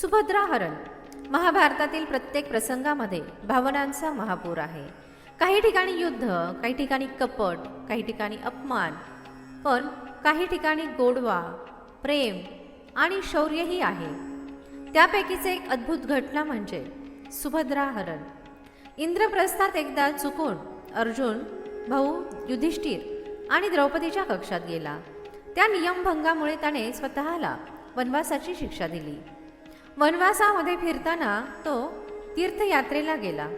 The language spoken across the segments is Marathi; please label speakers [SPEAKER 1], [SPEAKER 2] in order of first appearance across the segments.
[SPEAKER 1] सुभद्रा हरण. महाभारतातील प्रत्येक प्रसंगामध्ये भावनांचा महापूर आहे. काही ठिकाणी युद्ध काही ठिकाणी कपट काही ठिकाणी अपमान पण काही ठिकाणी गोडवा प्रेम आणि शौर्यही आहे. त्यापैकीच एक अद्भुत घटना म्हणजे सुभद्रा हरण. इंद्रप्रस्थात एकदा चुकून अर्जुन भाऊ युधिष्ठिर आणि द्रौपदीच्या कक्षात गेला. त्या नियमभंगामुळे त्याने स्वतःला वनवासाची शिक्षा दिली. वनवासामध्ये फिरताना तो तीर्थयात्रेला गेला.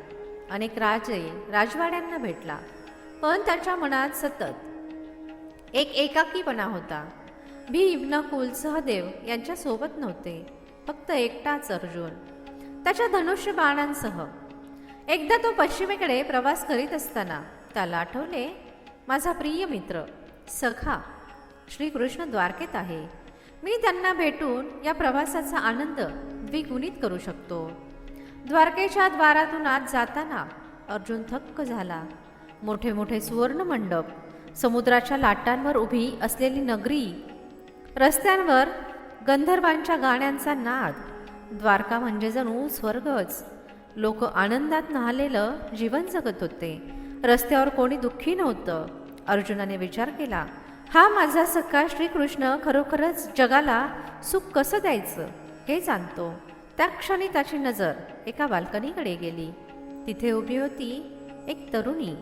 [SPEAKER 1] अनेक राजे राजवाड्यांना भेटला पण त्याच्या मनात सतत एक एकाकीपणा होता. भीम नकुल सहदेव यांच्यासोबत नव्हते फक्त एकटाच अर्जुन. त्याच्या धनुष्य बाणांसह. एकदा तो पश्चिमेकडे प्रवास करीत असताना त्याला आठवले माझा प्रिय मित्र सखा श्रीकृष्ण द्वारकेत आहे. मी त्यांना भेटून या प्रवासाचा आनंद द्विगुणित करू शकतो. द्वारकेच्या द्वारातून आत जाताना अर्जुन थक्क झाला. मोठे मोठे सुवर्ण मंडप समुद्राच्या लाटांवर उभी असलेली नगरी रस्त्यांवर गंधर्वांच्या गाण्यांचा नाद द्वारका म्हणजे जणू स्वर्गच. लोक आनंदात न्हालेलं जीवन जगत होते. रस्त्यावर कोणी दुःखी नव्हतं. अर्जुनाने विचार केला हा माझा सखा श्रीकृष्ण खरोखरच जगाला सुख कसं द्यायचं हे जाणतो. त्या क्षणी त्याची नजर एका बाल्कनीकडे गेली. तिथे उभी होती एक तरुणी.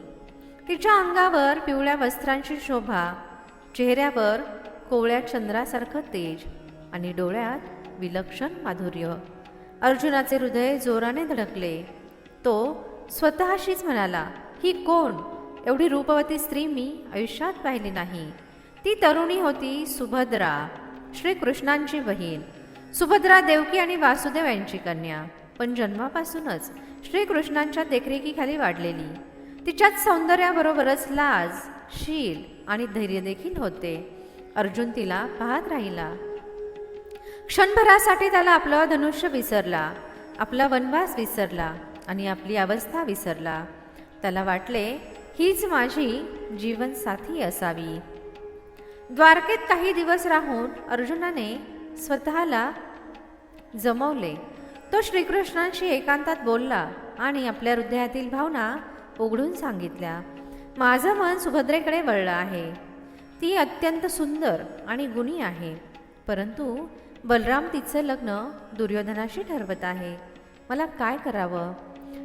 [SPEAKER 1] तिच्या अंगावर पिवळ्या वस्त्रांची शोभा चेहऱ्यावर कोवळ्या चंद्रासारखं तेज आणि डोळ्यात विलक्षण माधुर्य. अर्जुनाचे हृदय जोराने धडकले. तो स्वतःशीच म्हणाला ही कोण? एवढी रूपवती स्त्री मी आयुष्यात पाहिली नाही. ती तरुणी होती सुभद्रा श्रीकृष्णांची बहीण. सुभद्रा देवकी आणि वासुदेव यांची कन्या. पण जन्मापासूनच श्रीकृष्णांच्या देखरेखीखाली वाढलेली. तिच्यात सौंदर्याबरोबरच लाज शील आणि धैर्य देखील होते. अर्जुन तिला पाहत राहिला. क्षणभरासाठी त्याला आपलं धनुष्य विसरला आपला वनवास विसरला आणि आपली अवस्था विसरला. त्याला वाटले हीच माझी जीवनसाथी असावी. द्वारकेत काही दिवस राहून अर्जुनाने स्वतःला जमवले. तो श्रीकृष्णांशी एकांतात बोलला आणि आपल्या हृदयातील भावना उघडून सांगितल्या. माझं मन सुभद्रेकडे वळलं आहे. ती अत्यंत सुंदर आणि गुणी आहे. परंतु बलराम तिचं लग्न दुर्योधनाशी ठरवत आहे. मला काय करावं?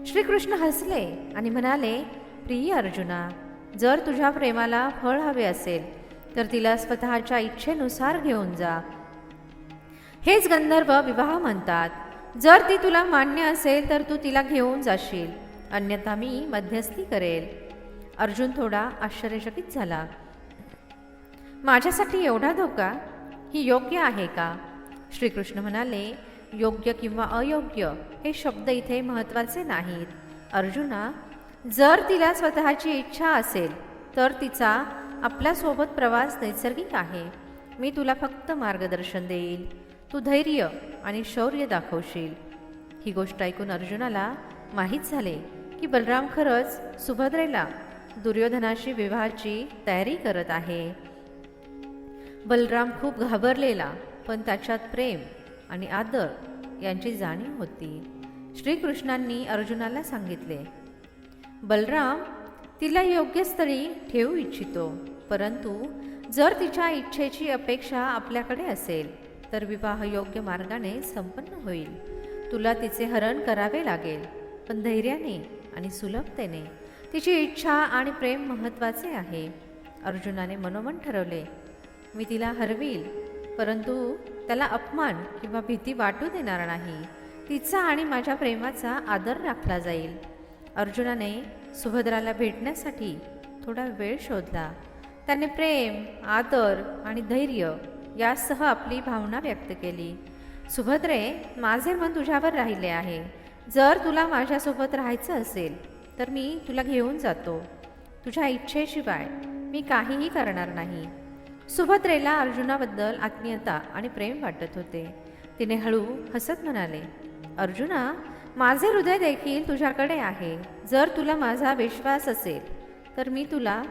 [SPEAKER 1] श्रीकृष्ण हसले आणि म्हणाले प्रिय अर्जुना जर तुझ्या प्रेमाला फळ हवे असेल तर तिला स्वतःच्या इच्छेनुसार घेऊन जा. हेच गंधर्व विवाह म्हणतात. जर ती तुला मान्य असेल तर तू तिला घेऊन जाशील. अन्यथा मी मध्यस्थी करेल. अर्जुन थोडा आश्चर्यचकित झाला. माझ्यासाठी एवढा धोका? ही योग्य आहे का? श्रीकृष्ण म्हणाले योग्य किंवा अयोग्य हे शब्द इथे महत्त्वाचे नाहीत. अर्जुना जर तिला स्वतःची इच्छा असेल तर तिचा आपल्यासोबत प्रवास नैसर्गिक आहे. मी तुला फक्त मार्गदर्शन देईल तू धैर्य आणि शौर्य दाखवशील. ही गोष्ट ऐकून अर्जुनाला माहीत झाले की बलराम खरंच सुभद्रेला दुर्योधनाशी विवाहाची तयारी करत आहे. बलराम खूप घाबरलेला पण त्याच्यात प्रेम आणि आदर यांची जाणीव होती. श्रीकृष्णांनी अर्जुनाला सांगितले बलराम तिला योग्य स्थळी ठेवू इच्छितो. परंतु जर तिच्या इच्छेची अपेक्षा आपल्याकडे असेल तर विवाह योग्य मार्गाने संपन्न होईल. तुला तिचे हरण करावे लागेल पण धैर्याने आणि सुलभतेने. तिची इच्छा आणि प्रेम महत्त्वाचे आहे. अर्जुनाने मनोमन ठरवले मी तिला हरवील परंतु त्याला अपमान किंवा भीती वाटू देणार नाही. तिचा आणि माझ्या प्रेमाचा आदर राखला जाईल. अर्जुनाने सुभद्राला भेटण्यासाठी थोडा वेळ शोधला. त्याने प्रेम आदर आणि धैर्य यासह आपली भावना व्यक्त केली. सुभद्रे माझे मन तुझ्यावर राहिले आहे. जर तुला माझ्यासोबत राहायचं असेल तर मी तुला घेऊन जातो. तुझ्या इच्छेशिवाय मी काहीही करणार नाही. सुभद्रेला अर्जुनाबद्दल आत्मीयता आणि प्रेम वाटत होते. तिने हळू हसत म्हणाले अर्जुना माझे हृदय देखील तुझ्याकडे आहे. जर तुला माझा विश्वास असेल तर मी तुला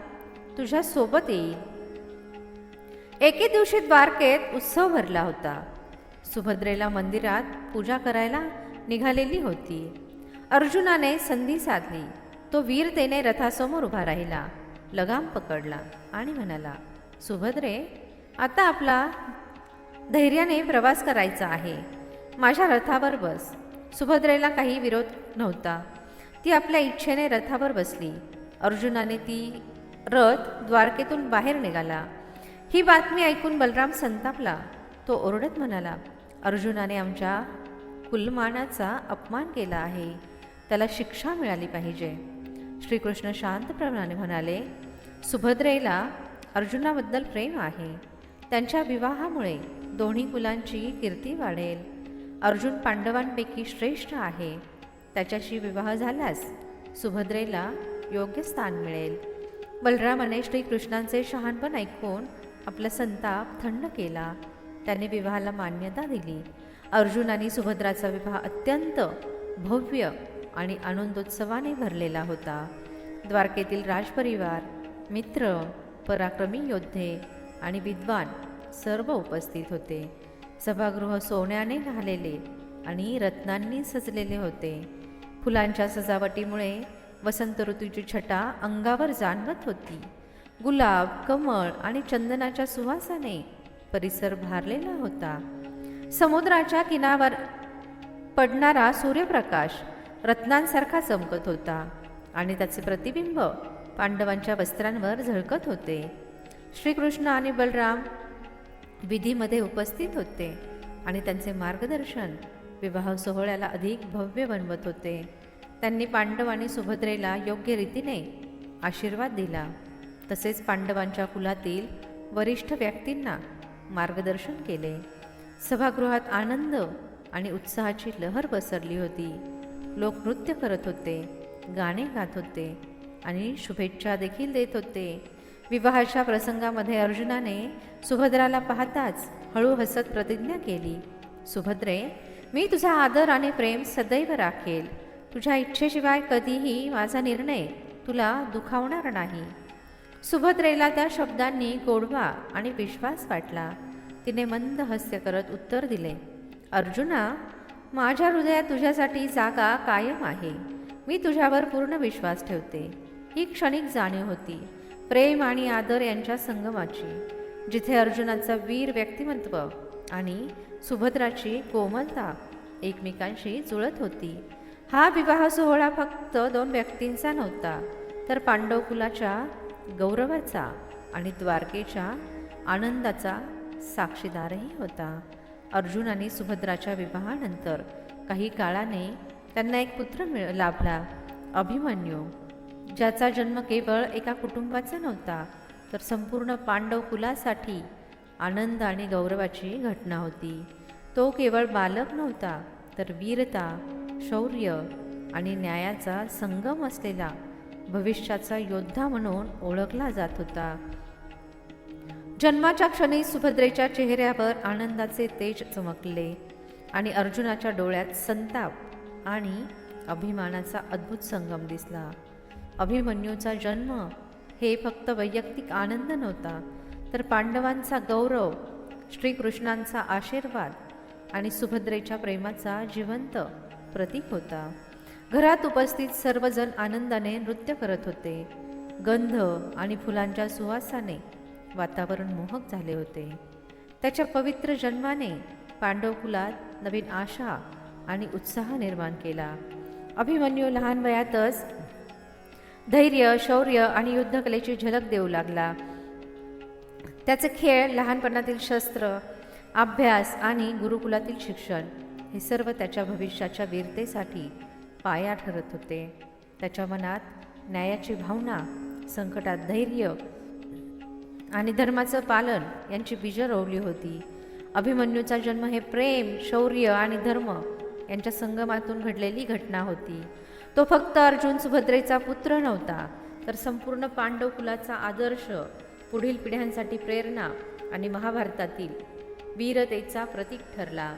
[SPEAKER 1] तुझ्या सोबत येईल. एके दिवशी द्वारकेत उत्सव भरला होता. सुभद्रेला मंदिरात पूजा करायला निघालेली होती. अर्जुनाने संधी साधली. तो वीरतेने रथासमोर उभा राहिला. लगाम पकडला आणि म्हणाला सुभद्रे आता आपला धैर्याने प्रवास करायचा आहे. माझ्या रथावर बस. सुभद्रेला काही विरोध नव्हता. ती आपल्या इच्छेने रथावर बसली. अर्जुनाने ती रथ द्वारकेतून बाहेर निघाला. ही बातमी ऐकून बलराम संतापला. तो ओरडत म्हणाला अर्जुनाने आमच्या कुलमानाचा अपमान केला आहे. त्याला शिक्षा मिळाली पाहिजे. श्रीकृष्ण शांतप्रमाणे म्हणाले सुभद्रेला अर्जुनाबद्दल प्रेम आहे. त्यांच्या विवाहामुळे दोन्ही कुलांची कीर्ती वाढेल. अर्जुन पांडवांपैकी श्रेष्ठ आहे. त्याच्याशी विवाह झाल्यास सुभद्रेला योग्य स्थान मिळेल. बलरामाने श्रीकृष्णांचे शहाणपण ऐकून आपला संताप थंड केला. त्याने विवाहाला मान्यता दिली. अर्जुन आणि सुभद्राचा विवाह अत्यंत भव्य आणि आनंदोत्सवाने भरलेला होता. द्वारकेतील राजपरिवार मित्र पराक्रमी योद्धे आणि विद्वान सर्व उपस्थित होते. सभागृह सोन्याने न्हालेले आणि रत्नांनी सजलेले होते. फुलांच्या सजावटीमुळे वसंत ऋतूची छटा अंगावर जाणवत होती. गुलाब कमळ आणि चंदनाच्या सुवासाने परिसर भारलेला होता. समुद्राच्या किनावर पडणारा सूर्यप्रकाश रत्नांसारखा चमकत होता आणि त्याचे प्रतिबिंब पांडवांच्या वस्त्रांवर झळकत होते. श्रीकृष्ण आणि बलराम विधीमध्ये उपस्थित होते आणि त्यांचे मार्गदर्शन विवाह सोहळ्याला अधिक भव्य बनवत होते. त्यांनी पांडव आणि सुभद्रेला योग्य रीतीने आशीर्वाद दिला. तसेच पांडवांच्या कुलातील वरिष्ठ व्यक्तींना मार्गदर्शन केले. सभागृहात आनंद आणि उत्साहाची लहर पसरली होती. लोक नृत्य करत होते गाणे गात होते आणि शुभेच्छा देखील देत होते. विवाहाच्या प्रसंगामध्ये अर्जुनाने सुभद्राला पाहताच हळू हसत प्रतिज्ञा केली. सुभद्रे मी तुझा आदर आणि प्रेम सदैव राखेल. तुझ्या इच्छेशिवाय कधीही माझा निर्णय तुला दुखावणार नाही. सुभद्रेला त्या शब्दांनी गोडवा आणि विश्वास वाटला. तिने मंद हास्य करत उत्तर दिले अर्जुना माझ्या हृदयात तुझ्यासाठी जागा कायम आहे. मी तुझ्यावर पूर्ण विश्वास ठेवते. ही क्षणिक जाणीव होती प्रेम आणि आदर यांच्या संगमाची जिथे अर्जुनाचं वीर व्यक्तिमत्व आणि सुभद्राची कोमलता एकमेकांशी जुळत होती. हा विवाह सोहळा फक्त दोन व्यक्तींचा नव्हता तर पांडव कुलाच्या गौरवाचा आणि द्वारकेच्या आनंदाचा साक्षीदारही होता. अर्जुन आणि सुभद्राच्या विवाहानंतर काही काळाने त्यांना एक पुत्र मिळ लाभला अभिमन्यू ज्याचा जन्म केवळ एका कुटुंबाचा नव्हता तर संपूर्ण पांडव कुलासाठी आनंद आणि गौरवाची घटना होती. तो केवळ बालक नव्हता तर वीरता शौर्य आणि न्यायाचा संगम असलेला भविष्याचा योद्धा म्हणून ओळखला जात होता. जन्माच्या क्षणी सुभद्रेच्या चेहऱ्यावर आनंदाचे तेज चमकले आणि अर्जुनाच्या डोळ्यात संताप आणि अभिमानाचा अद्भुत संगम दिसला. अभिमन्यूचा जन्म हे फक्त वैयक्तिक आनंद नव्हता तर पांडवांचा गौरव श्रीकृष्णांचा आशीर्वाद आणि सुभद्रेच्या प्रेमाचा जिवंत प्रतीक होता. घरात उपस्थित सर्वजण आनंदाने नृत्य करत होते. गंध आणि फुलांच्या सुवासाने वातावरण मोहक झाले होते. त्याच्या पवित्र जन्माने पांडव कुलात नवीन आशा आणि उत्साह निर्माण केला. अभिमन्यू लहान वयातच धैर्य शौर्य आणि युद्धकलेची झलक देऊ लागला. त्याचे खेळ लहानपणातील शस्त्र अभ्यास आणि गुरुकुलातील शिक्षण हे सर्व त्याच्या भविष्याच्या वीरतेसाठी पाया ठरत होते. त्याच्या मनात न्यायाची भावना संकटात धैर्य आणि धर्माचं पालन यांची बीजं रोवली होती. अभिमन्यूचा जन्म हे प्रेम शौर्य आणि धर्म यांच्या संगमातून घडलेली घटना होती. तो फक्त अर्जुन सुभद्रेचा पुत्र नव्हता तर संपूर्ण पांडव कुलाचा आदर्श पुढील पिढ्यांसाठी प्रेरणा आणि महाभारतातील वीरतेचा प्रतीक ठरला.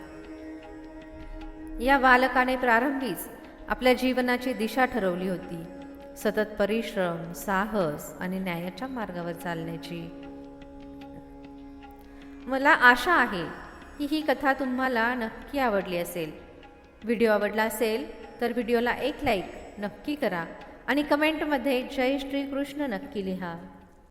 [SPEAKER 1] या बालकाने प्रारंभीच आपल्या जीवनाची दिशा ठरवली होती. सतत परिश्रम साहस आणि न्यायाच्या मार्गावर चालण्याची. मला आशा आहे की ही कथा तुम्हाला नक्की आवडली असेल. व्हिडिओ आवडला असेल तर व्हिडिओला एक लाईक नक्की करा आणि कमेंटमध्ये जय श्रीकृष्ण नक्की लिहा.